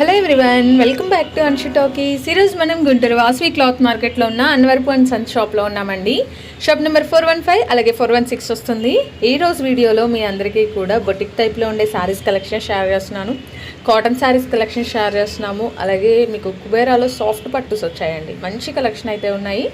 Hello everyone welcome back to Anshu talkies ఈరోజు మనం Guntur Vasavi cloth మార్కెట్లో ఉన్న అన్వర్పు అండ్ సన్ షాప్లో ఉన్నామండి. Shop number four one five అలాగే ఫోర్ వన్ సిక్స్ వస్తుంది. ఈ రోజు వీడియోలో మీ అందరికీ కూడా బొటిక్ టైప్లో ఉండే శారీస్ కలెక్షన్ షేర్ చేస్తున్నాను. కాటన్ శారీస్ కలెక్షన్ షేర్ చేస్తున్నాము. అలాగే మీకు కుబేరాలో సాఫ్ట్ పట్టుస్ వచ్చాయండి. మంచి కలెక్షన్ అయితే ఉన్నాయి.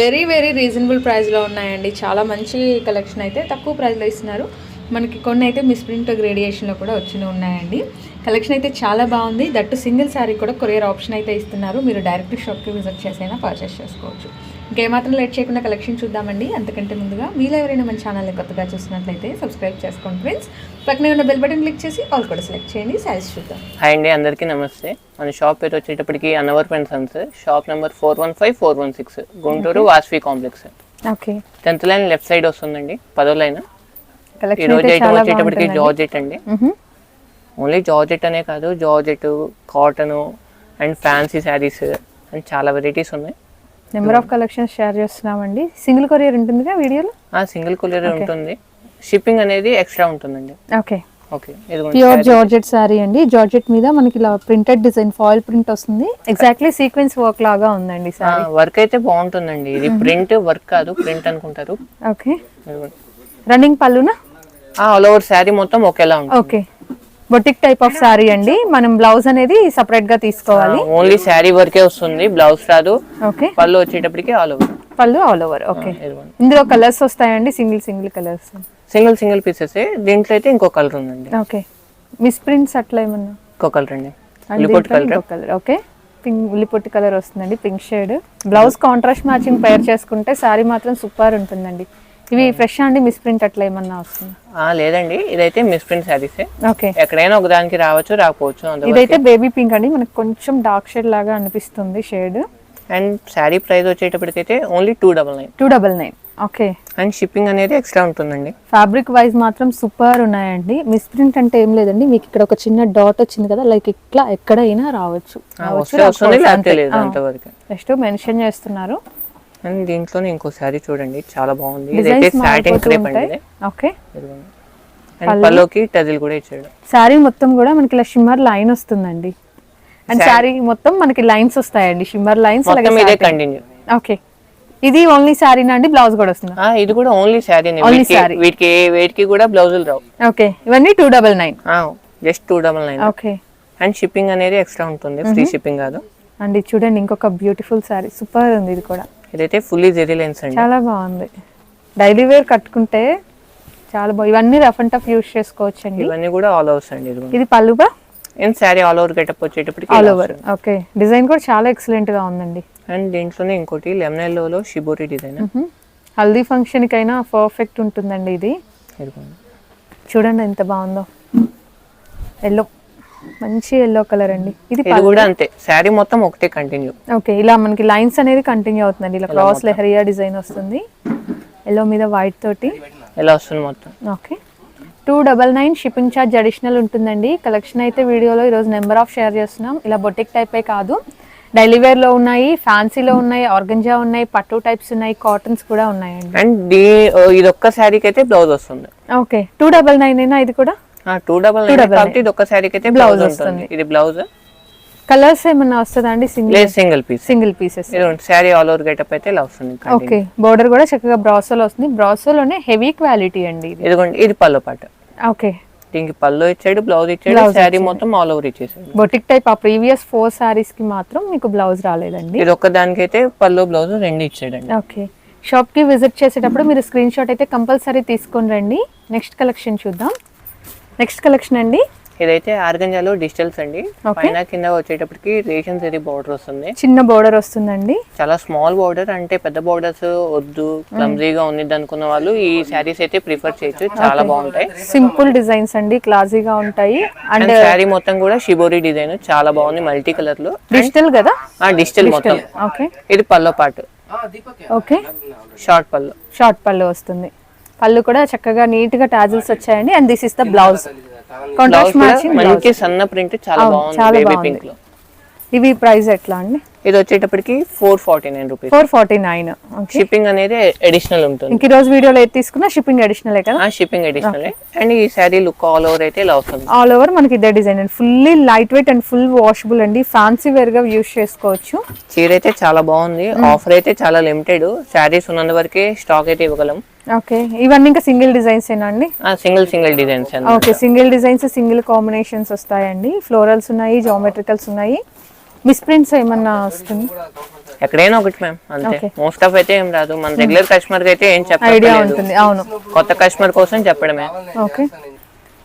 వెరీ వెరీ రీజనబుల్ ప్రైస్లో ఉన్నాయండి. చాలా మంచి కలెక్షన్ అయితే తక్కువ ప్రైస్లో ఇస్తున్నారు. మనకి కొన్ని అయితే మిస్ ప్రింట్ గ్రేడియేషన్లో కూడా వచ్చినవి ఉన్నాయండి. కలెక్షన్ అయితే చాలా బాగుంది. దట్టు సింగిల్ శారీ కూడా కొరియర్ ఆప్షన్ అయితే ఇస్తున్నారు. మీరు డైరెక్ట్ షాప్కి విజిట్ చేసైనా పర్చేస్ చేసుకోవచ్చు. ఇంకేమాత్రం లేట్ చేయకుండా కలెక్షన్ చూద్దామండి. అంతకంటే ముందుగా మీలో ఎవరైనా మన ఛానల్ని కొత్తగా చూసినట్లయితే సబ్స్క్రైబ్ చేసుకోండి ఫ్రెండ్స్. పక్కనే ఉన్న బెల్ బటన్ క్లిక్ చేసి ఆల్ కూడా సెలెక్ట్ చేయండి. శారీస్ చూద్దాం. హాయ్ అండి అందరికీ నమస్తే. మన షాప్ పేరు వచ్చేటప్పటికి Annavar and sons shop number four one five four one six Guntur Vasavi complex. Okay. Tenth line left side వస్తుందండి పదో లైన్. ఈ రోజు ఐటమ్ వచ్చేటప్పటికి జార్జెట్ అండి. ఓన్లీ జార్జెట్ అనే కాదు georgette cotton and fancy sarees and చాలా వెరైటీస్ ఉన్నాయి. నెంబర్ ఆఫ్ కలెక్షన్స్ షేర్ చేస్తున్నామండి. సింగిల్ కొరియర్ ఉంటుందిగా వీడియోలో? ఆ సింగిల్ కులర్ ఉంటుంది. షిప్పింగ్ అనేది ఎక్స్ట్రా ఉంటుందండి. Okay. Okay pure georgette saree అండి. జార్జెట్ మీద మనకి ఇలా ప్రింటెడ్ డిజైన్ ఫాయిల్ ప్రింట్ వస్తుంది. ఎగ్జాక్ట్లీ సీక్వెన్స్ వర్క్ లాగా ఉందండి వర్క్ అయితే బాగుంటుందండి. ఇది ప్రింట్ వర్క్ కాదు ప్రింట్ అనుకుంటారు. ఓకే. రన్నింగ్ పళ్ళునా? ఆల్ ఓవర్ శారీ మొత్తం ఒకేలా ఉంటుంది. Okay. Boutique type of saree అండి. మనం బ్లౌజ్ అనేది సపరేట్గా తీసుకోవాలి. ఓన్లీ శారీ వర్కే వస్తుంది. బ్లౌజ్ రాదు. ఓకే. పళ్ళు వచ్చేటప్పటికి ఆల్ ఓవర్ పళ్ళు ఆల్ ఓవర్ ఓకే. ఇందులో కలర్స్ వస్తాయండి. Single single colours single single pieces దీంట్లో అయితే ఇంకో కలర్ ఉందండి. ఓకే. మిస్ ప్రింట్స్ అట్లా ఏమన్నా? ఇంకో కలర్ అండి. Colour okay. పింక్ ఉల్లిపొట్టి కలర్ వస్తుందండి. Pink shade blouse contrast matching pair చేసుకుంటే శారీ మాత్రం సూపర్ ఉంటుందండి. ఇవి ఫ్రెష్ అండి మిస్ ప్రింట్ అట్లా ఏమన్నా వస్తుంది? లేదండి. ఇదైతే మిస్ ప్రింట్ శారీస్ ఓకే. ఎక్కడైనా ఒక దానికి రావచ్చు రాకపోవచ్చు ఇదైతే బేబీ పింక్ అండి. మనకు కొంచెం డార్క్ షేడ్ లాగా అనిపిస్తుంది shade and sari price వచ్చేటప్పటికైతే only two double nine two double nine okay and shipping అనేది ఎక్స్ట్రా ఉంటుందండి. ఫ్యాబ్రిక్ వైజ్ మాత్రం సూపర్ ఉన్నాయండి. మిస్ ప్రింట్ అంటే ఏం లేదండి. మీకు ఇక్కడ ఒక చిన్న డాట్ వచ్చింది కదా లైక్ ఇట్లా ఎక్కడైనా రావచ్చు. జస్ట్ మెన్షన్ చేస్తున్నారు. అండ్ దీంట్లోనే ఇంకో శారీ చూడండి చాలా బాగుంది. డిజైన్స్ ఇదైతే సాటిన్ మారిపోతూ క్రేప్ ఉంటాయి. అండి ఓకే. అండ్ పల్లోకి టజిల్ కూడా ఇచ్చాడు. శారీ మొత్తం కూడా మనకి ఇలా షిమ్మర్ లైన్ వస్తుందండి. అండ్ శారీ మొత్తం మనకి లైన్స్ వస్తాయండి. షిమ్మర్ లైన్స్ మొత్తం ఇదే కంటిన్యూ ఓకే ఇది ఓన్లీ శారీనా అండి? బ్లౌజ్ కూడా వస్తుందా? ఇది కూడా ఓన్లీ శారీ. వీటికి వీటికి కూడా బ్లౌజులు రావు. ఓకే ఇవన్నీ two double nine just two double nine okay and shipping అనేది ఎక్స్ట్రా ఉంటుంది. ఫ్రీ షిప్పింగ్ కాదు. అండ్ చూడండి ఇంకొక బ్యూటిఫుల్ శారీ సూపర్ ఉంది ఇది కూడా. ఇదైతే ఫుల్లీ జెరీ లెన్స్ అండి. చాలా బాగుంది. డైలీ వేర్ కట్టుకుంటే చాలా బాగుంది ఇవన్నీ రఫ్ అండ్ టఫ్ యూస్ చేసుకోవచ్చు అండి ఇవన్నీ కూడా ఆల్ ఓవర్స్ అండి ఇది పళ్ళుగా and saree all over getup వచ్చేటప్పటికి ఆల్ ఓవర్ ఓకే డిజైన్ కూడా చాలా ఎక్సలెంట్గా ఉందండి. అండ్ దీంట్లోనే ఇంకోటి లెమన్లో షిబోరి డిజైన్. హల్దీ ఫంక్షన్ కైనా పర్ఫెక్ట్ ఉంటుందండి ఇది. చూడండి ఎంత బాగుందో. ఎల్లో మంచి ఎల్లో కలర్ అండి. ఇది కూడా అంతే. శారీ మొత్తం ఒకటే కంటిన్యూ ఓకే ఇలా మనకి లైన్స్ అనేది కంటిన్యూ అవుతుందండి. ఇలా క్రాస్ లెహరియా డిజైన్ వస్తుంది. ఎల్లో మీద వైట్ తోటి. ఎలా వస్తుంది మొత్తం? Okay. Two double nine shipping charge additional ఉంటుందండి. కలెక్షన్ అయితే వీడియోలో ఈరోజు నెంబర్ ఆఫ్ షేర్ చేస్తున్నాం. ఇలా బొటిక్ టైపే కాదు. డైలీ వేర్లో ఉన్నాయి ఫ్యాన్సీలో ఉన్నాయి ఆర్గంజా ఉన్నాయి పట్టు టైప్స్ ఉన్నాయి కాటన్స్ కూడా ఉన్నాయండి. అండ్ ఇది ఒక్క శారీకి అయితే బ్లౌజ్ వస్తుంది. ఓకే. టూ డబల్ నైన్ అయినా ఇది కూడా? టూ డబల్ కాబట్టి ఇది ఒక్క శారీకి అయితే బ్లౌజ్ ఉంటుంది. ఇది బ్లౌజ్ కలర్స్ ఏమన్నా వస్తుందా అండి? Single single piece single pieces saree all over getup అయితే ఇలా వస్తుంది ఓకే బోర్డర్ కూడా చక్కగా బ్రాసోలో వస్తుంది. బ్రాసోలోనే హెవీ క్వాలిటీ అండి ఇది. ఇదిగోండి ఇది పళ్ళు పాట. ఓకే దీనికి పళ్ళు ఇచ్చాడు బ్లౌజ్ ఇచ్చాడు శారీ మొత్తం ఆల్ ఓవర్ ఇచ్చేసాడు. బొటిక్ టైప్ ఆ ప్రీవియస్ ఫోర్ సారీస్కి మాత్రం మీకు బ్లౌజ్ రాలేదండి. ఇది ఒక్క దానికైతే పళ్ళు బ్లౌజ్ రెండు ఇచ్చాడండి. ఓకే షాప్కి విజిట్ చేసేటప్పుడు మీరు స్క్రీన్ షాట్ అయితే కంపల్సరీ తీసుకొని రండి. నెక్స్ట్ కలెక్షన్ చూద్దాం. నెక్స్ట్ కలెక్షన్ అండి? ఇదైతే ఆర్గంజాలో డిజిటల్స్ అండి. పైన కింద వచ్చేటప్పటికి రేషన్ సరీ బార్డర్ వస్తుంది. చిన్న బోర్డర్ వస్తుందండి. చాలా స్మాల్ బార్డర్ అంటే పెద్ద బార్డర్స్ వద్దు క్లమ్జీగా ఉంది అనుకున్న వాళ్ళు ఈ శారీస్ అయితే ప్రిఫర్ చేయొచ్చు. చాలా బాగుంటాయి. సింపుల్ డిజైన్స్ అండి క్లాసీగా ఉంటాయి. అండ్ శారీ మొత్తం కూడా షిబోరి డిజైన్ చాలా బాగుంది మల్టీ కలర్లో. డిజిటల్ కదా? ఆ డిజిటల్ మొత్తం. ఓకే ఇది పల్లో పాటు. ఓకే షార్ట్ పళ్ళు షార్ట్ పళ్ళు వస్తుంది. పళ్ళు కూడా చక్కగా నీట్గా టాజిల్స్ వచ్చాయండి. And this is the blouse contrast matching మంచి సన్న ప్రింట్ చాలా బాగుంది చాలా బాగుంది. ఇవి ప్రైస్ ఎట్లా అండి? ఇది వచ్చేటప్పటికి four forty nine rupees four forty nine shipping అనేది అడిషనల్ ఉంటుంది. ఇంక ఈ రోజు వీడియోలో ఏది తీసుకున్నా షిప్పింగ్ అడిషనలే కదా? షిప్పింగ్ అడిషనల్ అండ్ ఈ శారీ లుక్ ఆల్ ఓవర్ అయితే ఇలా వస్తుంది. ఆల్ ఓవర్ మనకి ఇదే డిజైన్ అండి. Fully light weight and full washable అండి. ఫ్యాన్సీ వేర్గా యూస్ చేసుకోవచ్చు. చీర అయితే చాలా బాగుంది. ఆఫర్ అయితే చాలా లిమిటెడ్ శారీస్ ఉన్నంత వరకే స్టాక్ అయితే ఇవ్వగలం. ఓకే ఇవన్నీ ఇంకా సింగిల్ డిజైన్స్ ఏనా అండి? Single single designs okay single designs single combinations వస్తాయండి. ఫ్లోరల్స్ ఉన్నాయి జామెట్రికల్స్ ఉన్నాయి. మిస్ప్రింట్స్ ఏమన్నా వస్తుంది ఎక్కడైనా ఒకటి మ్యామ్ అంతే. మోస్ట్ ఆఫ్ అయితే ఏం రాదు. మన రెగ్యులర్ కస్టమర్కి అయితే ఏం ఐడియా ఉంటుంది అవును. కొత్త కస్టమర్ కోసం చెప్పడమే. ఓకే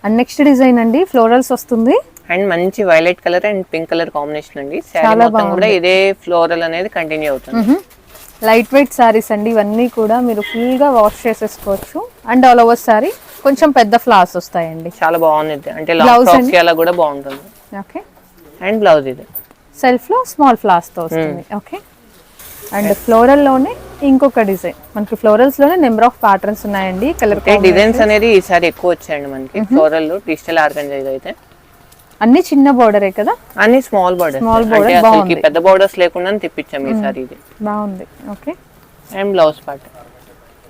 అండ్ నెక్స్ట్ డిజైన్ అండి ఫ్లోరల్స్ వస్తుంది. అండ్ మంచి violet colour and pink colour combination అండి. శారీ చాలా మొత్తం కూడా ఇదే ఫ్లోరల్ అనేది కంటిన్యూ అవుతుంది. లైట్ వెయిట్ శారీస్ అండి ఇవన్నీ కూడా మీరు full గా వాష్ చేసేసుకోవచ్చు. అండ్ ఆల్ ఓవర్ శారీ కొంచెం పెద్ద ఫ్లాస్ వస్తాయండి. చాలా బాగుంది. అంటే? కి అలా కూడా బాగుంటుంది. ఓకే అండ్ బ్లౌజ్ ఇది. సెల్ఫ్లో స్మాల్ ఫ్లాస్తో వస్తుంది ఓకే? అండ్ ఫ్లోరల్లోనే ఇంకొక డిజైన్. మనకి ఫ్లోరల్స్లోనే నెంబర్ ఆఫ్ ప్యాటర్న్స్ ఉన్నాయండి కలర్ డిజైన్స్ అనేది ఈసారి ఎక్కువ వచ్చాయండి మనకి. ఫ్లోరల్ డిజిటల్ ఆర్గనైజ్ అయితే. అన్ని చిన్న బోర్డరే కదా? అన్ని స్మాల్ border అంటే అసలుకి బాగుంది. పెద్ద బోర్డర్స్ లేకుండా తెప్పించాం ఈసారి ఇది. బాగుంది okay? And blouse part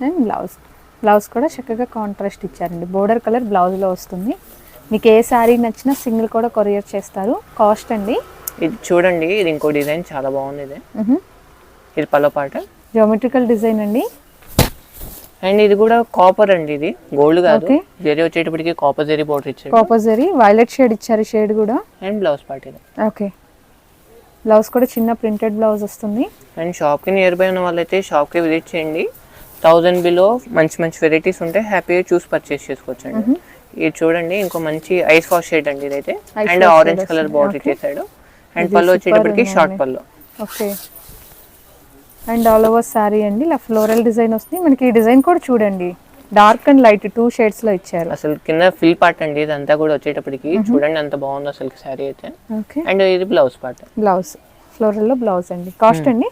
and blouse blouse కూడా చక్కగా కాంట్రాస్ట్ ఇచ్చారండి. బోర్డర్ కలర్ బ్లౌజ్లో వస్తుంది. మీకు ఏ శారీ నచ్చినా సింగిల్ కూడా కొరియర్ చేస్తారు. కాస్ట్ అండి. ఇది చూడండి ఇది ఇంకో డిజైన్ చాలా బాగుంది ఇది. ఇది పల్లో పాట. జోమెట్రికల్ డిజైన్ అండి. అండ్ ఇది కూడా కాపర్ అండి ఇది. గోల్డ్ కాదు. జరీ వచ్చేటప్పటికి కాపర్ జరీ బోర్డర్ ఇచ్చాడు కాపర్జరీ వైలెట్ షేడ్ ఇచ్చారు షేడ్ కూడా. అండ్ బ్లౌజ్ పార్ట్ ఇది. ఓకే బ్లౌజ్ కూడా చిన్న ప్రింటెడ్ బ్లౌజ్ వస్తుంది. అండ్ షాప్కి నియర్ బై ఉన్న వాళ్ళైతే షాప్కి విజిట్ చేయండి. థౌజండ్ బిలో మంచి మంచి వెరైటీస్ ఉంటాయి హ్యాపీగా చూసి పర్చేస్ చేసుకోవచ్చు అండి ఇది చూడండి ఇంకో మంచి ఐస్ వాష్ షేడ్ అండి ఇదైతే. And orange colour. Border Okay. And pallu వచ్చేటప్పటికి short. Pallu. Okay and all over sari అండి. ఇలా ఫ్లోరల్ డిజైన్ వస్తుంది. మనకి ఈ డిజైన్ కూడా చూడండి. డార్క్ అండ్ లైట్ టూ షేడ్స్లో ఇచ్చారు. అసలు కింద ఫిల్ పార్ట్ అండి. ఇదంతా కూడా వచ్చేటప్పటికి చూడండి ఎంత బాగుందో అసలు శారీ అయితే. ఓకే అండ్ ఇది బ్లౌజ్ పార్ట్ బ్లౌజ్ ఫ్లోరల్లో బ్లౌజ్ అండి. కాస్ట్ అండి?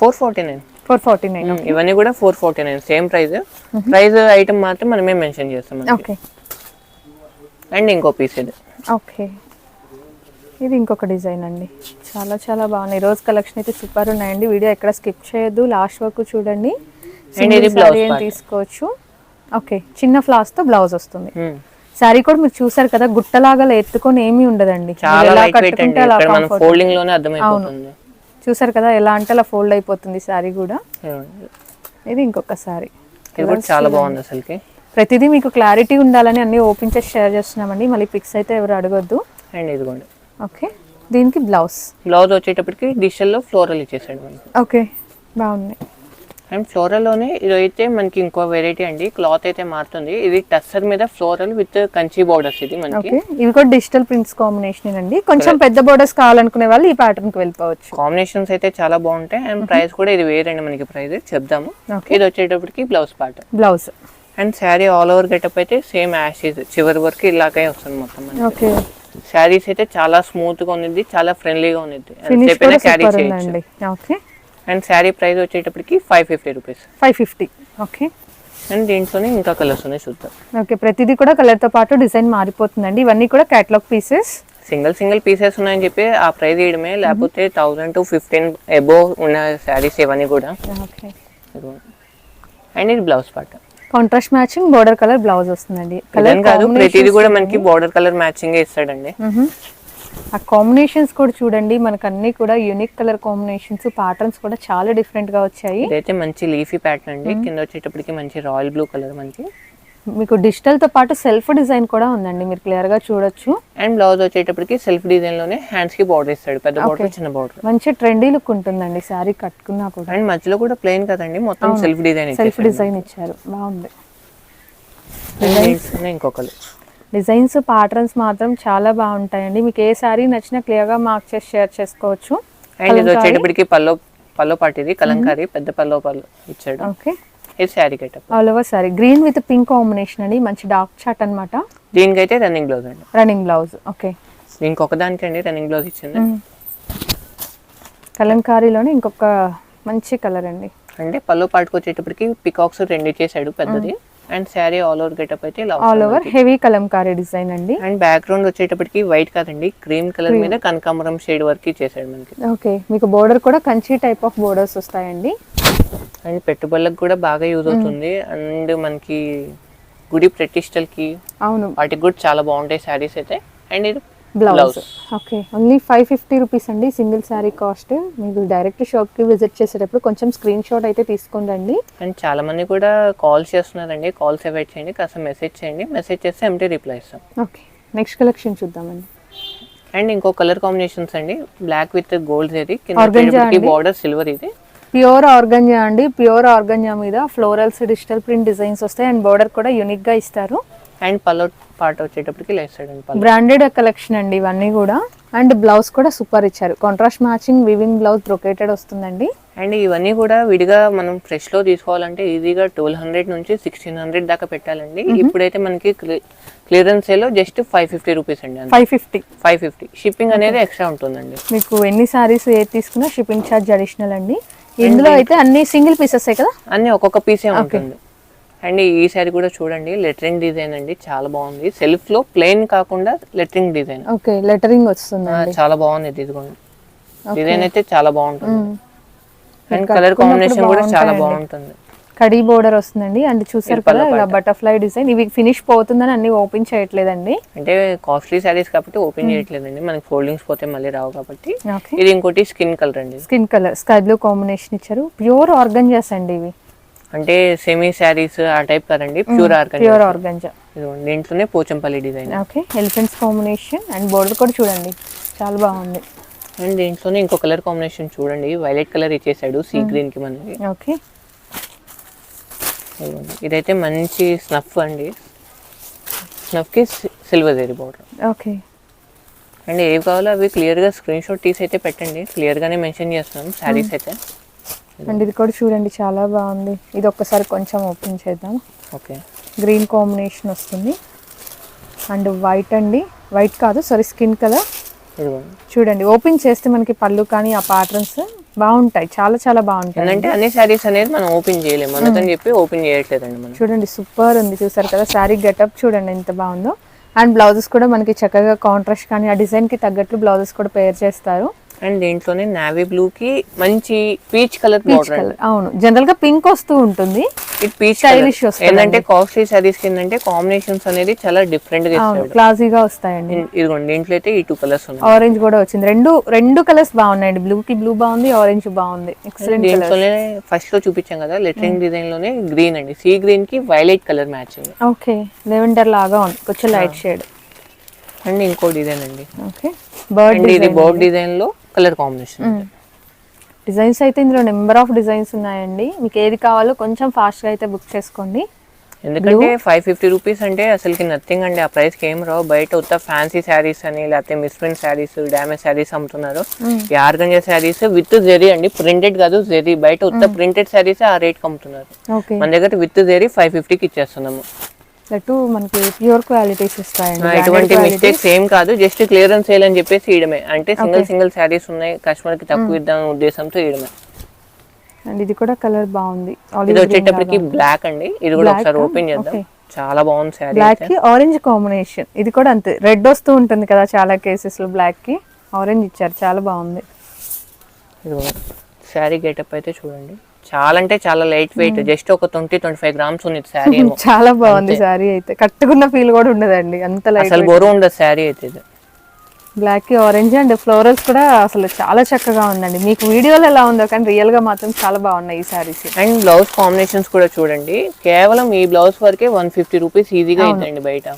Four forty nine four forty nine ఇవన్నీ కూడా four forty nine same price price item మాత్రం మనమే మెన్షన్ చేస్తాం ఓకే అండ్ ఇంకో పీస్ ఇది. ఓకే ఇది ఇంకొక డిజైన్ అండి. చాలా చాలా బాగున్నాయి. రోజు కలెక్షన్ అయితే సూపర్ ఉన్నాయండి. వీడియో ఎక్కడ స్కిప్ చేయొద్దు. లాస్ట్ వరకు చూడండి. తీసుకోవచ్చు. ఓకే. చిన్న ఫ్లాస్తో బ్లౌజ్ వస్తుంది. శారీ కూడా మీరు చూసారు కదా గుట్టలాగా ఎత్తుకొని ఏమీ ఉండదండి. అర్థమైపోతుంది. చూసారు కదా ఎలా అంటే అలా ఫోల్డ్ అయిపోతుంది శారీ కూడా. ఇది ఇంకొక శారీ కూడా చాలా బాగుంది అసలుకి. ప్రతిదీ మీకు క్లారిటీ ఉండాలని అన్ని ఓపెన్ చేసి షేర్ చేస్తున్నామండి. మళ్ళీ పిక్స్ అయితే ఎవరు అడగొద్దు. అండ్ ఇదిగోండి ఓకే. దీనికి బ్లౌజ్. బ్లౌజ్ వచ్చేటప్పటికి డిజిటల్లో ఫ్లోరల్ ఇచ్చేసాడు మనకి. ఓకే. బాగుంది. అండ్ ఫ్లోరల్లోనే ఇది అయితే మనకి ఇంకో వెరైటీ అండి. క్లాత్ అయితే మారుతుంది. ఇది టస్సర్ మీద ఫ్లోరల్ విత్ కంచి బోర్డర్స్ ఇది మనకి. ఓకే. ఇవి కూడా డిజిటల్ ప్రింట్స్ కాంబినేషన్ అండి. కొంచెం పెద్ద బోర్డర్స్ కావాలనుకునే వాళ్ళు ఈ ప్యాటర్న్కి వెళ్ళిపోవచ్చు. కాంబినేషన్స్ అయితే చాలా బాగుంటాయి. అండ్ ప్రైస్ కూడా ఇది వేరండి మనకి ప్రైస్ చెప్దాము. ఇది వచ్చేటప్పటికి blouse part blouse and sari all over getup అయితే సేమ్ యాషెస్ చివరి వరకు ఇలాగే వస్తుంది మొత్తం ఓకే. శారీస్ అయితే చాలా స్మూత్గా ఉంది చాలా ఫ్రెండ్లీగా ఉంది carry okay and sari price వచ్చేటప్పటికి five fifty rupees five fifty okay and దీంట్లోనే ఇంకా కలర్స్ ఉన్నాయి చూద్దాం. ఓకే ప్రతిదీ కూడా కలర్తో పాటు డిజైన్ మారిపోతుందండి. ఇవన్నీ కూడా catalogue pieces single single pieces ఉన్నాయని చెప్పి ఆ ప్రైస్ వేయడమే లేకపోతే థౌసండ్ టు ఫిఫ్టీన్ ఎబో ఉన్న శారీస్ ఇవన్నీ కూడా. అండ్ ఇది blouse part contrast matching border colour blouse వస్తుందండి. కలర్ కాదు ప్రతిది కూడా మనకి బార్డర్ కలర్ మ్యాచింగ్ ఇస్తాడండి. ఆ కాంబినేషన్స్ కూడా చూడండి మనకు అన్ని కూడా యూనిక్ కలర్ కాంబినేషన్స్ ప్యాటర్న్స్ కూడా చాలా డిఫరెంట్గా వచ్చాయి. ఇదైతే మంచి లీఫీ ప్యాటర్న్ అండి. కింద వచ్చేటప్పటికి మంచి రాయల్ బ్లూ కలర్ మనకి. మీకు డిజిటల్తో పాటు సెల్ఫ్ డిజైన్ కూడా ఉందండి. మీరు క్లియర్గా చూడొచ్చు. అండ్ బ్లౌజ్ వచ్చేటప్పటికి సెల్ఫ్ డిజైన్లోనే హ్యాండ్స్కి బార్డర్ ఇస్తాడు. పెద్ద బార్డర్ చిన్న బార్డర్ మంచి ట్రెండీ లుక్ ఉంటుందండి. శారీ కట్టుకున్నా కూడా. అండ్ మధ్యలో కూడా ప్లెయిన్ కదండి. మొత్తం సెల్ఫ్ డిజైన్ సెల్ఫ్ డిజైన్ ఇచ్చారు. బాగుంది. ఇంకొక look. డిజైన్స్ ప్యాటర్న్స్ మాత్రం చాలా బాగుంటాయండి. మీకు ఏ శారీ నచ్చినా క్లియర్గా మార్క్ చేసి షేర్ చేసుకోవచ్చు. అండ్ ఇది వచ్చేటప్పటికి పల్లో పల్లో పాటు ఇది కలంకారీ పెద్ద పల్లో పల్లో ఇచ్చాడు. ఓకే ఇది sari getup all over sari green with pink combination అండి. మంచి డార్క్ చాట్ అన్నమాట. దీనికైతే రన్నింగ్ బ్లౌజ్ అండి. రన్నింగ్ బ్లౌజ్ ఓకే దీనికి ఒకదానికి అండి రన్నింగ్ బ్లౌజ్ ఇచ్చింది కలంకారీలోనే ఇంకొక మంచి కలర్ అండి. అంటే పల్లో పాటుకు వచ్చేటప్పటికి పికాక్స్ రెండు ఇచ్చేసాడు పెద్దది. And sari all over getup అయితే all over heavy kalamkari design అండి. అండ్ బ్యాక్గ్రౌండ్ వచ్చేటప్పటికి వైట్ కాదండి. క్రీమ్ కలర్ మీద కనకాంబరం షేడ్ వరకు చేశాడు మనకి. ఓకే మీకు బోర్డర్ కూడా కంచి టైప్ ఆఫ్ బోర్డర్స్ వస్తాయండి. అండ్ పెట్టుబడులకు కూడా బాగా యూజ్ అవుతుంది. అండ్ మనకి గుడి ప్రతిష్టలకి అవును. వాటికి కూడా చాలా బాగుంటాయి శారీస్ అయితే. అండ్ ఇది blouse okay. Only five fifty rupees అండి. సింగిల్ శారీ కాస్ట్ మీరు డైరెక్ట్ షాప్కి విజిట్ చేసేటప్పుడు కొంచెం స్క్రీన్ షాట్ అయితే తీసుకొని రండి అండ్ చాలా మంది కూడా కాల్స్ చేస్తున్నారండి. కాల్స్ అవాయిడ్ చేయండి. కాస్త మెసేజ్ చేయండి. మెసేజ్ చేస్తే ఎంటీ రిప్లై ఇస్తాం. ఓకే. నెక్స్ట్ కలెక్షన్ చూద్దామండి. అండ్ ఇంకో కలర్ కాంబినేషన్స్ అండి. బ్లాక్ విత్ గోల్డ్ ఇది కింద? బార్డర్ సిల్వర్ ఇది. ప్యూర్ ఆర్గంజా అండి. ప్యూర్ ఆర్గంజా మీద ఫ్లోరల్స్ డిజిటల్ ప్రింట్ డిజైన్స్ వస్తాయి. అండ్ బోర్డర్ కూడా యూనిక్గా ఇస్తారు. అండ్ పల్లో పార్ట్ వచ్చేటప్పటికి ఇస్తాడండి పల్లో. బ్రాండెడ్ కలెక్షన్ అండి ఇవన్నీ కూడా. అండ్ బ్లౌజ్ కూడా సూపర్ ఇచ్చారు. Contrast matching weaving blouse brocaded వస్తుందండి. అండ్ ఇవన్నీ కూడా విడిగా మనం ఫ్రెష్లో తీసుకోవాలంటే ఈజీగా ట్వెల్వ్ హండ్రెడ్ నుంచి సిక్స్టీన్ హండ్రెడ్ దాకా పెట్టాలండి. ఇప్పుడైతే మనకి క్లియరెన్స్లో జస్ట్ ఫైవ్ ఫిఫ్టీ రూపీస్ అండి five fifty. Five fifty. Shipping అనేది ఎక్స్ట్రా ఉంటుందండి. మీకు ఎన్ని సారీస్ ఏది తీసుకున్నా షిప్పింగ్ ఛార్జ్ అడిషనల్ అండి. ఇందులో అయితే అన్ని సింగిల్ పీసెస్ కదా? అన్ని ఒక్కొక్క పీసే ఉంటుంది. అండ్ ఈ సారీ కూడా చూడండి లెటరింగ్ డిజైన్ అండి చాలా బాగుంది. సెల్ఫ్లో ప్లెయిన్ కాకుండా లెటరింగ్ డిజైన్. ఓకే లెటరింగ్ వస్తుందండి. చాలా బాగుంది ఇది ఇదిగోండి డిజైన్ అయితే చాలా బాగుంటుంది. అండ్ కలర్ కాంబినేషన్ కూడా చాలా. బాగుంటుంది. కడీ బోర్డర్ వస్తుందండి. అండ్ చూసారు కదా ఇలా. Butterfly design. ఇవి ఫినిష్ పోతుందని అన్ని ఓపెన్ చేయట్లేదండి. అంటే కాస్ట్లీ శారీస్ కాబట్టి ఓపెన్ చేయట్లేదండి. మనకి ఫోల్డింగ్స్ పోతే మళ్ళీ రావు కాబట్టి. ఇది ఇంకోటి స్కిన్ కలర్ అండి. Skin colour sky blue combination ఇచ్చారు. ప్యూర్ ఆర్గంజాస్ అండి ఇవి. అంటే సెమీ శారీస్ ఆ టైప్ కదండి ప్యూర్ ఆర్గన్ ప్యూర్ ఆర్గంజా. దీంట్లోనే Pochampalli design. Okay elephants combination and border కూడా చూడండి. చాలా బాగుంది. అండ్ దీంట్లోనే ఇంకో కలర్ కాంబినేషన్ చూడండి. వైలెట్ కలర్ ఇచ్చేసాడు సీ గ్రీన్కి మనకి. ఓకే. ఇదైతే మంచి స్నఫ్ అండి. స్నఫ్కి silver zari border okay. And ఏవి కావాలో అవి క్లియర్గా స్క్రీన్ షాట్ తీసి అయితే పెట్టండి. క్లియర్ గానే మెన్షన్ చేస్తున్నాం శారీస్ అయితే. అండ్ ఇది కూడా చూడండి చాలా బాగుంది. ఇది ఒక్కసారి కొంచెం ఓపెన్ చేద్దాం. ఓకే. గ్రీన్ కాంబినేషన్ వస్తుంది. అండ్ వైట్ అండి. వైట్ కాదు సారీ స్కిన్ కలర్. చూడండి ఓపెన్ చేస్తే మనకి పళ్ళు కానీ ఆ ప్యాటర్న్స్ బాగుంటాయి. చాలా చాలా బాగుంటాయి. ఏంటంటే అన్ని శారీస్ అనేది మనం ఓపెన్ చేయలేము. అందుకని చెప్పి ఓపెన్ చేయట్లేదండి మనం. చూడండి సూపర్ ఉంది. చూసారు కదా శారీ గెటప్ చూడండి ఎంత బాగుందో. అండ్ బ్లౌజెస్ కూడా మనకి చక్కగా కాంట్రాస్ట్ కానీ ఆ డిజైన్కి తగ్గట్లు బ్లౌజెస్ కూడా పేర్ చేస్తారు. అండ్ దీంట్లోనే నావీ బ్లూ కి మంచి పీచ్ కలర్ బోర్డర్ అవును. జనరల్గా పింక్ వస్తూ ఉంటుంది. ఇది పీచ్ వస్తుందండి. ఏంటంటే కాస్ట్లీ శారీస్ ఏంటంటే కాంబినేషన్స్ అనేది చాలా డిఫరెంట్గా క్లాసీగా వస్తాయండి. ఇదిగోండి దీంట్లో అయితే ఈ టూ కలర్స్ ఉన్నాయి. ఆరెంజ్ కూడా వచ్చింది. రెండు రెండు కలర్స్ బాగున్నాయండి. బ్లూ కి బ్లూ బాగుంది ఆరెంజ్ బాగుంది. ఎక్సలెంట్ దీంట్లోనే ఫస్ట్లో చూపించాం కదా లెటరింగ్ డిజైన్లోనే గ్రీన్ అండి. సీ గ్రీన్కి violet colour matching okay lavender లాగా ఉంది. కొంచెం లైట్ షేడ్ అండ్ ఇంకో డిజైన్ అండి. ఓకే బర్డ్ ఇది బోర్డ్ డిజైన్లో కలర్ కాంబినేషన్ డిజైన్స్ అయితే ఇందులో నెంబర్ ఆఫ్ డిజైన్స్ ఉన్నాయండి. మీకు ఏది కావాలో కొంచెం fast గా అయితే బుక్ చేసుకోండి. ఎందుకంటే ఫైవ్ ఫిఫ్టీ రూపీస్ అంటే అసలుకి నథింగ్ అండి. ఆ ప్రైస్కి ఏం రావు. బయట ఉత్త ఫ్యాన్సీ శారీస్ అని లేకపోతే మిస్ప్రింట్ శారీస్ డ్యామేజ్ శారీస్ అమ్ముతున్నారు. ఈ ఆర్గంజా శారీస్ విత్ జెరీ అండి. ప్రింటెడ్ కాదు జెరీ బయట ఉత్త ప్రింటెడ్ శారీస్ ఆ రేట్కి అమ్ముతున్నారు. మన దగ్గర విత్ జెరీ ఫైవ్ ఫిఫ్టీకి ఇచ్చేస్తున్నాము. దట్టు మనకి ప్యూర్ క్వాలిటీస్ ఇస్తాయండి. ఎటువంటి. మిస్టేక్స్ ఏం కాదు జస్ట్ క్లియరెన్స్ సేల్ అని చెప్పేసి ఇయడమే. అంటే సింగిల్ సింగిల్ శారీస్ ఉన్నాయి కస్టమర్కి తక్కువ ఇద్దాం ఉద్దేశంతో ఇయడమే. అండ్ ఇది కూడా కలర్ బాగుంది. ఇది వచ్చేటప్పటికి బ్లాక్ అండి. ఇది కూడా ఒకసారి ఓపెన్ చేద్దాం. చాలా బాగుంది శారీ బ్లాక్కి ఆరెంజ్ కాంబినేషన్ ఇది కూడా అంతే. రెడ్ వస్తూ ఉంటుంది కదా చాలా కేసెస్లో బ్లాక్కి. ఆరెంజ్ ఇచ్చారు. చాలా బాగుంది. శారీ గెటప్ అయితే చూడండి. చాలా అంటే చాలా లైట్ వెయిట్ జస్ట్ ఒక ట్వంటీ ట్వంటీ ఫైవ్ గ్రామ్స్ ఉంది శారీ చాలా బాగుంది సారీ అయితే. కట్టుకున్న ఫీల్ కూడా ఉండదండి అంత లైట్ అసలు బోరు ఉండదు శారీ అయితే ఇది. బ్లాక్ ఆరెంజ్ అండ్ ఫ్లోరల్స్ కూడా అసలు చాలా చక్కగా ఉందండి. మీకు వీడియోలో ఎలా ఉందో కానీ రియల్గా మాత్రం చాలా బాగున్నాయి ఈ సారీస్ అండ్ బ్లౌజ్ కాంబినేషన్స్ కూడా చూడండి. కేవలం ఈ బ్లౌజ్ వరకే వన్ ఫిఫ్టీ రూపీస్ ఈజీగా అవుతాయండి బయట.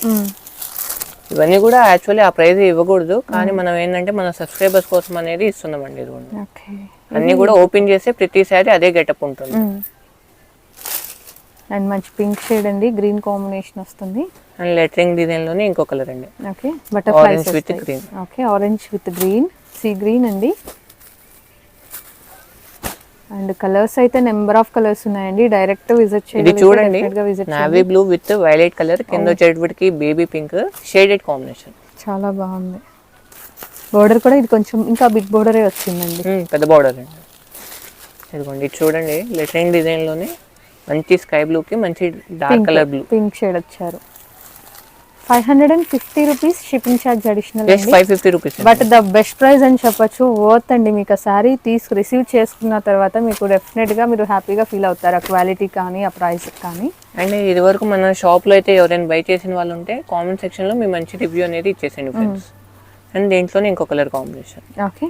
ఇవన్నీ కూడా యాక్చువల్లీ ఆ ప్రైస్ ఇవ్వకూడదు. కానీ మనం ఏంటంటే మన సబ్స్క్రైబర్స్ కోసం అనేది ఇస్తున్నామండి ఇది. ఓకే. అన్ని కూడా ఓపెన్ చేస్తే ప్రతి శారీ అదే గెటప్ ఉంటుంది. అండ్ మంచి పింక్ షేడ్ అండి గ్రీన్ కాంబినేషన్ వస్తుంది. అండ్ లెటరింగ్ డిజైన్లోనే ఇంకో కలర్ అండి. Okay Orange with green. Okay orange with green sea green అండి. అండ్ కలర్స్ అయితే నెంబర్ ఆఫ్ కలర్స్ ఉన్నాయండి. డైరెక్ట్ విజిట్ చూడండి. చేయండి visit navy blue with violet colour కింద వచ్చేటప్పటికి బేబీ పింక్ షేడెడ్ కాంబినేషన్ చాలా బాగుంది. బోర్డర్ కూడా ఇది కొంచెం ఇంకా బిగ్ బోర్డరే వచ్చిందండి. పెద్ద బార్డర్ అండి. ఇదిగోండి ఇది చూడండి లెటరింగ్ డిజైన్లోనే మంచి స్కై బ్లూ కి మంచి dark colour blue. Pink shade వచ్చారు. Five hundred and fifty rupees shipping charge additional five fifty rupees but the best price అని చెప్పొచ్చు వర్త్ అండి. మీకు ఆ శారీ తీసుకు రిసీవ్ చేసుకున్న తర్వాత మీకు డెఫినెట్గా మీరు హ్యాపీగా ఫీల్ అవుతారు ఆ క్వాలిటీ కానీ ఆ ప్రైస్ కానీ. అండ్ ఇది వరకు మన షాప్లో అయితే ఎవరైనా బై చేసిన వాళ్ళు ఉంటే కామెంట్ సెక్షన్లో మీ మంచి రివ్యూ అనేది ఇచ్చేసండి ఫ్రెండ్స్ అండ్ దీంట్లోనే ఇంకో కలర్ కాంబినేషన్ ఓకే.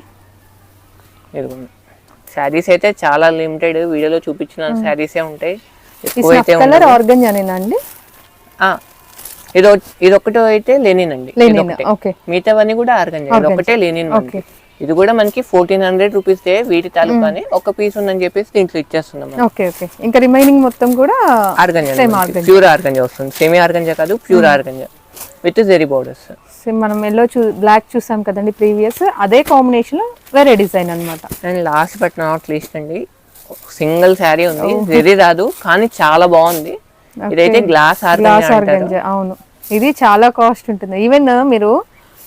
ఇదిగోండి. శారీస్ అయితే చాలా లిమిటెడ్ వీడియోలో చూపించిన శారీసే ఉంటాయి. ఈ ఎక్కువ అయితే కలర్ ఉండదు. ఆర్గంజానేనా అండి? ఆ, ఇది ఇది ఒకటి అయితే లెనిన్ అండి. మిగతావన్నీ కూడా ఆర్గంజా ఇది ఒకటే లెనిన్. ఇది కూడా మనకి ఫోర్టీన్ హండ్రెడ్ రూపీస్ వీటి తాలూకానే ఒక పీస్ ఉందని చెప్పేసి దీంట్లో ఇచ్చేస్తున్నాం ఇంకా రిమైనింగ్ మొత్తం కూడా ఆర్గంజా ప్యూర్ ఆర్గంజా వస్తుంది. సెమీ ఆర్గంజా కాదు pure organza with zari borders మనం ఎల్లో చూ బ్లాక్ చూసాం కదండి ప్రీవియస్ అదే కాంబినేషన్లో వేరే డిజైన్ అన్నమాట. And last but not least అండి సింగిల్ శారీ ఉంది జెరీ రాదు కానీ చాలా బాగుంది. ఇదైతే గ్లాస్ గ్లాస్ ఆర్గంజా అవును. ఇది చాలా కాస్ట్ ఉంటుంది. ఈవెన్ మీరు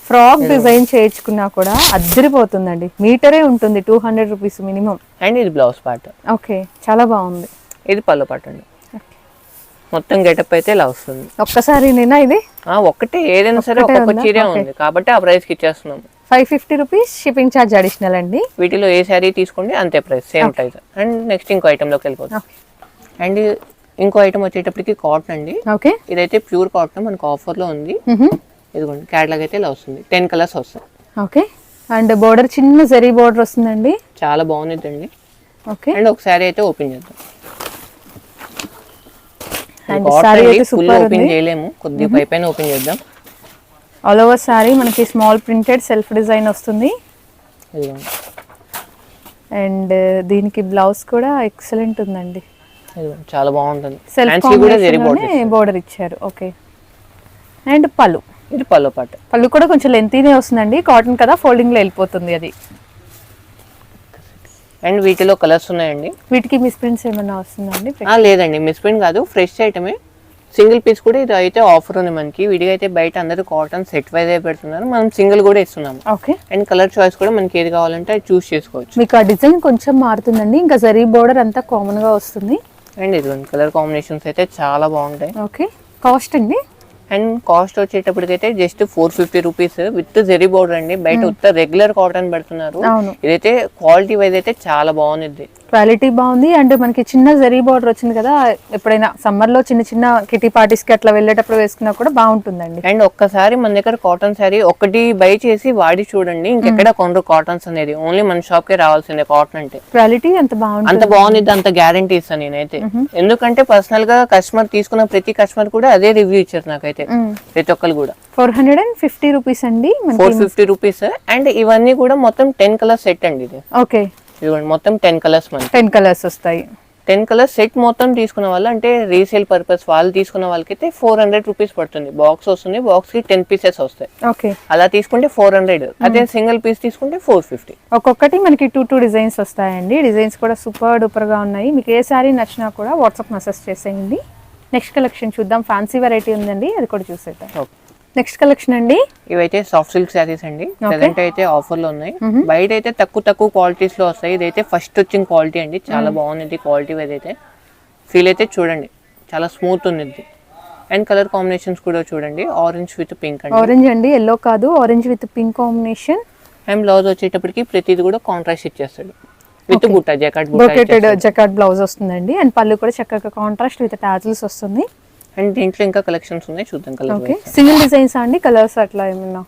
ఫ్రాక్ డిజైన్ చేయించుకున్నా కూడా అద్దరిపోతుందండి. మీటరే ఉంటుంది two hundred rupees minimum and ఇది బ్లౌజ్ పార్ట్ ఓకే చాలా బాగుంది. ఇది పళ్ళు పార్ట్ అండి. మొత్తం గెటప్ అయితే ఇలా వస్తుంది. ఒక్కసారి నేనా ఇది? ఆ ఒక్కటే ఏదైనా సరే ఒక్కొక్క ఉందా? చీరే. ఉంది. కాబట్టి ఆ ప్రైస్కి ఇచ్చేస్తున్నాం. Five fifty rupees shipping charge additional అండి. వీటిలో ఏ శారీ తీసుకోండి అంతే price same price and next ఇంకో item లోకి వెళ్ళిపోతాం అండ్ ఇంకో ఐటమ్ వచ్చేటప్పటికి కాటన్ అండి. ఓకే ఇదైతే ప్యూర్ కాటన్ మనకు ఆఫర్లో ఉంది. ఇదిగోండి క్యాట్లాగ్ అయితే ఇలా వస్తుంది. టెన్ కలర్స్ వస్తాయి. ఓకే అండ్ బోర్డర్ చిన్న జరీ బోర్డర్ వస్తుందండి. చాలా బాగుందండి ఓకే అండ్ ఒక శారీ అయితే ఓపెన్ చేద్దాం. అండ్ ఫుల్ సూపర్ ఓపెన్ చేయలేము. కొద్దిగా పై పైన ఓపెన్ చేద్దాం. ఆల్ ఓవర్ సారీ మనకి స్మాల్ ప్రింటెడ్ సెల్ఫ్ డిజైన్ వస్తుంది. అండ్ దీనికి బ్లౌజ్ కూడా ఎక్సలెంట్ ఉందండి. చాలా బాగుంటుంది. సెల్ఫ్ బోర్డర్ ఇచ్చారు. Okay and pallu. ఇది పల్లో పాట. పళ్ళు కూడా కొంచెం లెంతీనే వస్తుందండి. కాటన్ కదా ఫోల్డింగ్లో వెళ్ళిపోతుంది అది. అండ్ వీటిలో కలర్స్ ఉన్నాయండి. వీటికి మిస్ ప్రింట్స్ ఏమైనా వస్తుందండి? లేదండి. మిస్ ప్రింట్ కాదు. ఫ్రెష్ ఐటమే. సింగిల్ పీస్ కూడా ఇది అయితే ఆఫర్ ఉంది మనకి. విడిగా అయితే బయట అందరూ కాటన్ సెట్ వైజ్ పెడుతున్నారు. మనం సింగిల్ కూడా ఇస్తున్నాము. ఓకే. అండ్ కలర్ చాయిస్ కూడా మనకి ఏది కావాలంటే అది చూస్ చేసుకోవచ్చు. మీకు ఆ డిజైన్ కొంచెం మారుతుందండి. ఇంకా జరీ బోర్డర్ అంతా కామన్గా వస్తుంది. అండ్ ఇదిగోండి కలర్ కాంబినేషన్స్ అయితే చాలా బాగుంటాయి. ఓకే. కాస్ట్ అండి? And cost వచ్చేటప్పటికైతే just four fifty rupees with zari border అండి. బయట ఉత్త రెగ్యులర్ కాటన్ పెడుతున్నారు. ఇదైతే క్వాలిటీ వైజ్ అయితే చాలా బాగుంది. క్వాలిటీ బాగుంది. అండ్ మనకి చిన్న జరీ బార్డర్ వచ్చింది కదా ఎప్పుడైనా సమ్మర్లో చిన్న చిన్న కిటీ పార్టీస్కి అట్లా వెళ్ళేటప్పుడు వేసుకున్నా కూడా బాగుంటుందండి. అండ్ ఒక్కసారి మన దగ్గర కాటన్ శారీ ఒకటి బై చేసి వాడి చూడండి. ఇంకెక్కడ కొనరు కాటన్స్ అనేది. ఓన్లీ మన షాప్ కే రావాల్సిందే కాటన్ అంటే. క్వాలిటీ ఎంత బాగుంటుంది. అంత బాగుంది అంత గ్యారంటీ ఇస్తాను నేనైతే. ఎందుకంటే పర్సనల్గా కస్టమర్ తీసుకున్న ప్రతి కస్టమర్ కూడా అదే రివ్యూ ఇచ్చారు నాకైతే. ప్రతి ఒక్కరు కూడా. Four hundred and fifty rupees అండి ఫోర్ ఫిఫ్టీ రూపీస్ అండ్ ఇవన్నీ కూడా మొత్తం టెన్ కలర్స్ సెట్ అండి ఇది. ఓకే ఇదిగోండి మొత్తం టెన్ కలర్స్ మనకి. టెన్ కలర్స్ వస్తాయి. టెన్ కలర్స్ సెట్ మొత్తం తీసుకున్న వాళ్ళు అంటే రీసేల్ పర్పస్ వాళ్ళు తీసుకున్న వాళ్ళకైతే ఫోర్ హండ్రెడ్ రూపీస్ పడుతుంది. బాక్స్ వస్తుంది బాక్స్కి టెన్ పీసెస్ వస్తాయి. ఓకే అలా తీసుకుంటే ఫోర్ హండ్రెడ్ అదే సింగిల్ పీస్ తీసుకుంటే ఫోర్ ఫిఫ్టీ ఒక్కొక్కటి మనకి టూ టూ డిజైన్స్ వస్తాయండి. డిజైన్స్ కూడా సూపర్ డూపర్గా ఉన్నాయి. మీకు ఏ సారీ నచ్చినా కూడా వాట్సాప్ మెసేజ్ చేసేయండి. నెక్స్ట్ కలెక్షన్ చూద్దాం. ఫ్యాన్సీ వెరైటీ ఉందండి. అది కూడా చూసేద్దాం. నెక్స్ట్ కలెక్షన్ అండి? ఇవైతే సాఫ్ట్ సిల్క్ శారీస్ అండి. ప్రజెంట్ అయితే ఆఫర్లో ఉన్నాయి బయట అయితే తక్కువ తక్కువ క్వాలిటీస్లో వస్తాయి. ఇదైతే ఫస్ట్ వచ్చిన క్వాలిటీ అండి. చాలా బాగుంది క్వాలిటీ అయితే. ఫీల్ అయితే చూడండి. చాలా స్మూత్ ఉంది అండ్ కలర్ కాంబినేషన్స్ కూడా చూడండి. ఆరెంజ్ విత్ పింక్ అండి. ఆరెంజ్ అండి ఎల్లో కాదు. Orange with pink combination and blouse వచ్చేటప్పటికి ప్రతిది కూడా కాంట్రాస్ట్ ఇచ్చేస్తాడు విత్ బుట్ట జకాట్ బ్రోకెటెడ్ జకాట్ బ్లౌజ్ వస్తుందండి. అండ్ పళ్ళు కూడా చక్కగా కాంట్రాస్ట్ విత్ టాజిల్స్ వస్తుంది. అండ్ దీంట్లో ఇంకా కలెక్షన్స్ ఉన్నాయి. చూద్దాం కలర్ ఓకే. సింగిల్ డిజైన్స్ అండి కలర్స్ అట్లా ఏమన్నా?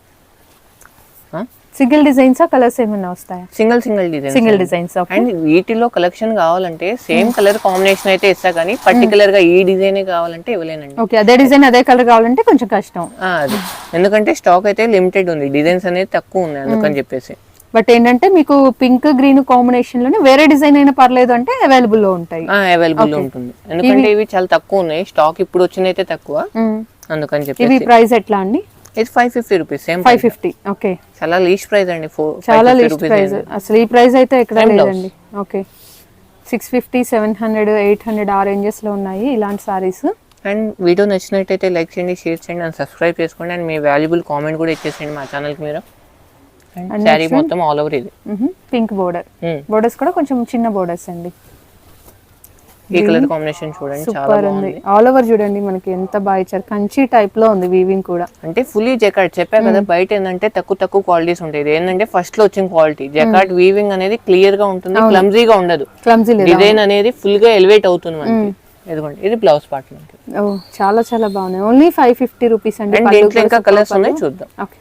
సింగిల్ డిజైన్స్ కలర్స్ ఏమన్నా వస్తాయా? Single single design single designs okay. And వీటిలో కలెక్షన్ కావాలంటే సేమ్ కలర్ కాంబినేషన్ అయితే ఇస్తా కానీ పర్టికులర్గా ఈ డిజైన్ కావాలంటే ఇవ్వలేనండి. ఓకే అదే డిజైన్ అదే కలర్ కావాలంటే కొంచెం కష్టం. ఆ, అది. ఎందుకంటే స్టాక్ అయితే లిమిటెడ్ ఉంది. డిజైన్స్ అనేది తక్కువ ఉన్నాయి అందుకని చెప్పేసి. బట్ ఏంటంటే మీకు పింక్ గ్రీన్ కాంబినేషన్లోనే వేరే డిజైన్ అయినా పర్లేదు అంటే అవైలబుల్లో ఉంటాయి. అవైలబుల్ ఉంటుంది. ఎందుకంటే ఇవి చాలా తక్కువ ఉన్నాయి. స్టాక్ ఇప్పుడు వచ్చిన అయితే తక్కువ. అందుకని ఇవి చెప్పేసి ప్రైస్ ఎట్లా అండి? ఇది five fifty rupees same five fifty okay చాలా లీస్ట్ ప్రైస్ అండి ఫోర్ చాలా లిస్ట్ ప్రైస్ అసలు ఈ ప్రైస్ అయితే ఎక్కడ. లేదండి. Okay six fifty seven hundred eight hundred ఆ ranges లో ఉన్నాయి ఇలాంటి సారీస్ అండ్ వీడియో నచ్చినట్టయితే లైక్ చేయండి షేర్ చేయండి అండ్ సబ్స్క్రైబ్ చేసుకోండి. అండ్ మీ వాల్యుబుల్ కామెంట్ కూడా ఇచ్చేసేయండి మా ఛానల్కి మీరు. శారీ మొత్తం ఆల్ ఓవర్ ఇది. Pink border Hmm. బోర్డర్స్ కూడా కొంచెం చిన్న బోర్డర్స్ అండి. ఈ కలర్ కాంబినేషన్ చూడండి చాలా సూపర్ ఉంది. ఆల్ ఓవర్ చూడండి మనకి ఎంత బాగా ఇచ్చారు. కంచి టైప్లో ఉంది వీవింగ్ కూడా. అంటే ఫుల్లీ జెకాట్ చెప్పా కదా బయట ఏంటంటే తక్కువ తక్కువ క్వాలిటీస్ ఉంటాయి. ఏంటంటే ఫస్ట్లో వచ్చిన క్వాలిటీ జెకాట్ వీవింగ్ అనేది క్లియర్గా ఉంటుంది క్లమ్జీగా ఉండదు. క్లమ్జీ డిజైన్ అనేది ఫుల్గా ఎలివేట్ అవుతుంది మనకి. ఇదిగోండి ఇది బ్లౌజ్ పార్ట్ మనకి. ఓ చాలా చాలా బాగున్నాయి. ఓన్లీ ఫైవ్ ఫిఫ్టీ రూపీస్ అండి ఇంకా కలర్స్ ఉన్నాయి చూద్దాం. ఓకే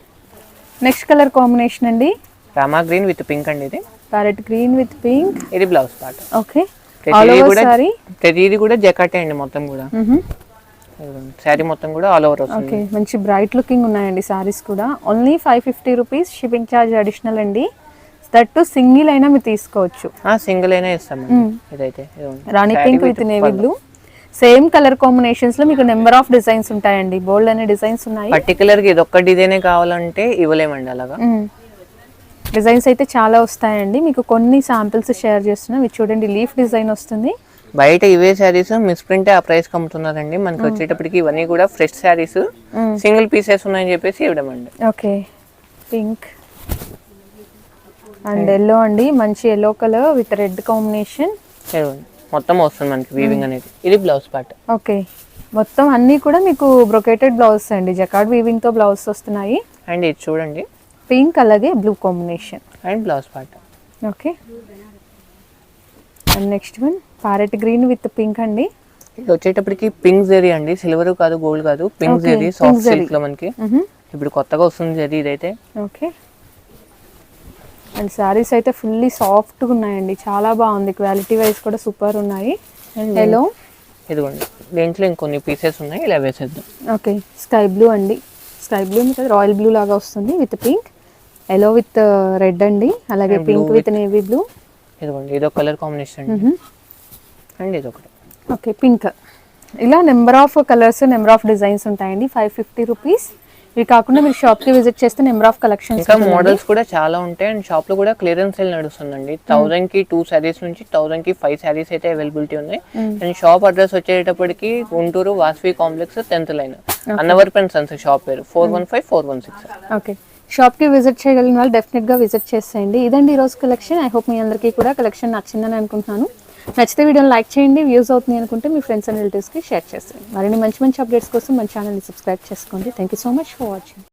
నెక్స్ట్ కలర్ కాంబినేషన్ అండి. రామా గ్రీన్ విత్ పింక్ అండి ఇది. ప్యారెట్ గ్రీన్ విత్ పింక్ ఇది బ్లౌజ్ పార్ట్ ఓకే ప్రతిదీ కూడా సారీ ప్రతిదీ కూడా జెకాటే అండి మొత్తం కూడా. శారీ మొత్తం కూడా ఆల్ ఓవర్ వస్తుంది. ఓకే మంచి బ్రైట్ లుకింగ్ ఉన్నాయండి సారీస్ కూడా. Only five fifty rupees shipping charge additional అండి. దట్ టు సింగిల్ అయినా మీరు తీసుకోవచ్చు. సింగిల్ అయినా ఇస్తామండి. ఇదైతే ఇదిగోండి. Rani pink with navy. Blue same colour కాంబినేషన్స్లో మీకు నెంబర్ ఆఫ్ డిజైన్స్ ఉంటాయండి. బోల్డ్ అనే డిజైన్స్ ఉన్నాయి. పర్టికులర్గా ఇది ఒక్క డిజైనే కావాలంటే ఇవ్వలేమండి అలాగా? డిజైన్స్ అయితే చాలా వస్తాయండి. మీకు కొన్ని శాంపిల్స్ షేర్ చేస్తున్నాం. ఇది చూడండి లీఫ్ డిజైన్ వస్తుంది. బయట ఇవే శారీస్ మిస్ప్రింట్ ఆ ప్రైస్కి అమ్ముతున్నారండి. మనకి వచ్చేటప్పటికి ఇవన్నీ కూడా ఫ్రెష్ శారీస్. సింగిల్ పీసెస్ ఉన్నాయని చెప్పేసి ఇవ్వడం అండి ఓకే. పింక్ అండ్ ఎల్లో అండి. మంచి yellow colour with red combination. మొత్తం వస్తుంది మనకి వీవింగ్ అనేది. ఇది బ్లౌజ్ పార్ట్ ఓకే. మొత్తం అన్నీ కూడా మీకు బ్రొకేటెడ్ బ్లౌజ్ అండి. జకార్డ్ వీవింగ్తో బ్లౌజ్ వస్తున్నాయి. అండ్ ఇది చూడండి. పింక్ అలాగే blue combination and blouse part okay. And next one parrot green with pink అండి. ఇది వచ్చేటప్పటికి పింక్ జరీ అండి. సిల్వర్ కాదు గోల్డ్ కాదు. Pink zari soft. సిల్క్లో మనకి. ఇప్పుడు కొత్తగా వస్తుంది జరీ ఇదైతే. ఓకే. అండ్ శారీస్ అయితే ఫుల్లీ సాఫ్ట్గా ఉన్నాయండి. చాలా బాగుంది. క్వాలిటీ వైజ్ కూడా సూపర్ ఉన్నాయి. ఎల్లో ఇదిగోండి. దీంట్లో ఇంకొన్ని పీసెస్ ఉన్నాయి. ఇలా వేసేద్దాం. ఓకే స్కై బ్లూ అండి. స్కై బ్లూ మీకు రాయల్ బ్లూ లాగా వస్తుంది with pink yellow with red అండి. అలాగే పింక్ విత్ నేవీ బ్లూ ఇదిగోండి. ఇదొక కలర్ కాంబినేషన్ అండి. అండ్ ఇది ఒకటి ఓకే పింక్ ఇలా number of colours number of designs ఉంటాయండి. ఫైవ్ ఫిఫ్టీ రూపీస్ ఇవి కాకుండా మీరు షాప్కి విజిట్ చేస్తే నెంబర్ ఆఫ్ కలెక్షన్స్ ఇంకా మోడల్స్ కూడా చాలా ఉంటాయి. అండ్ షాప్లో కూడా క్లియరెన్స్ సేల్ నడుస్తుందండి. థౌసండ్కి టూ శారీస్ నుంచి థౌసండ్కి ఫైవ్ శారీస్ అయితే అవైలబిలిటీ ఉన్నాయి. అండ్ షాప్ అడ్రస్ వచ్చేటప్పటికి Guntur Vasavi complex tenth line Annavar pen sons shop పేరు. Four one five four one six okay షాప్కి విజిట్ చేయగలిగిన వాళ్ళు డెఫినెట్గా విజిట్ చేసేయండి. ఇదండి ఈరోజు కలెక్షన్ ఐ హోప్ మీ అందరికీ కూడా కలెక్షన్ నచ్చిందని అనుకుంటున్నాను. నచ్చితే వీడియోని లైక్ చేయండి వ్యూస్ అవుతుంది అనుకుంటే మీ ఫ్రెండ్స్ అండ్ రిలేటివ్స్కి షేర్ చేస్తాను మరిన్ని మంచి మంచి అప్డేట్స్ కోసం మన ఛానల్ని సబ్స్క్రైబ్ చేసుకోండి. Thank you so much for watching